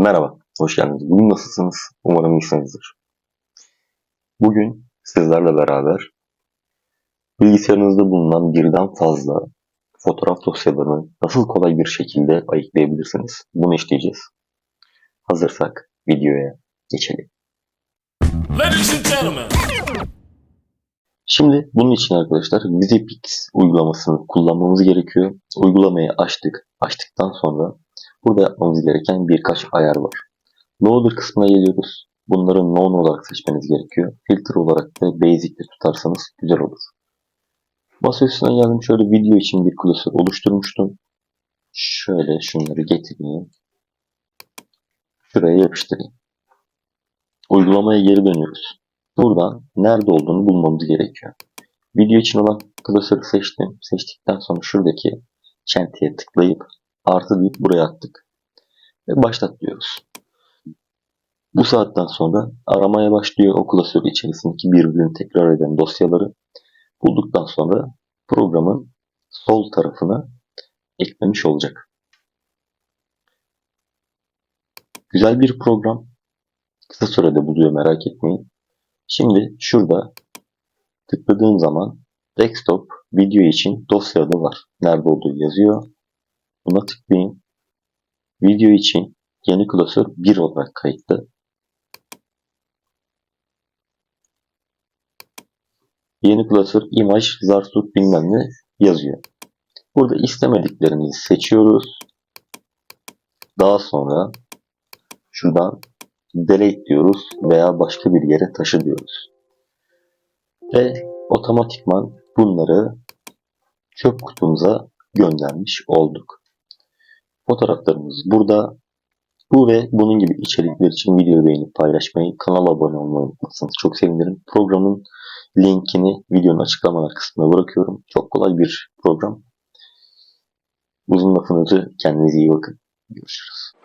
Merhaba, hoş geldiniz. Bugün nasılsınız? Umarım iyisinizdir. Bugün sizlerle beraber bilgisayarınızda bulunan birden fazla fotoğraf dosyalarını nasıl kolay bir şekilde ayıklayabilirsiniz? Bunu işleyeceğiz. Hazırsak videoya geçelim. Ladies and gentlemen, Şimdi bunun için arkadaşlar VisiPix uygulamasını kullanmamız gerekiyor. Uygulamayı açtık. Açtıktan sonra burada yapmamız gereken birkaç ayar var. Loader kısmına geliyoruz. Bunları non olarak seçmeniz gerekiyor. Filtre olarak da basic'te tutarsanız güzel olur. Masa üstüne geldim. Şöyle video için bir klasör oluşturmuştum. Şöyle şunları getireyim. Şuraya yapıştırayım. Uygulamaya geri dönüyoruz. Buradan nerede olduğunu bulmamız gerekiyor. Video için olan klasörü seçtim. Seçtikten sonra şuradaki çentiye tıklayıp artı deyip buraya attık. Ve başlat diyoruz. Bu saatten sonra aramaya başlıyor o klasör içerisindeki birbirini tekrar eden dosyaları. Bulduktan sonra programın sol tarafına eklemiş olacak. Güzel bir program. Kısa sürede buluyor merak etmeyin. Şimdi şurada tıkladığım zaman desktop video için dosya adı var. Nerede olduğu yazıyor. Buna tıklayayım. Video için yeni klasör 1 olarak kayıtlı. Yeni klasör imaj zarsut bilmem ne yazıyor. Burada istemediklerimizi seçiyoruz. Daha sonra şuradan delete diyoruz veya başka bir yere taşı diyoruz. Ve otomatikman bunları çöp kutumuza göndermiş olduk. Fotoğraflarımız burada. Bu ve bunun gibi içerikler için videoyu beğenip paylaşmayı, kanala abone olmayı unutmazsanız çok sevinirim. Programın linkini videonun açıklamalar kısmına bırakıyorum. Çok kolay bir program. Uzun lafın özü kendinize iyi bakın. Görüşürüz.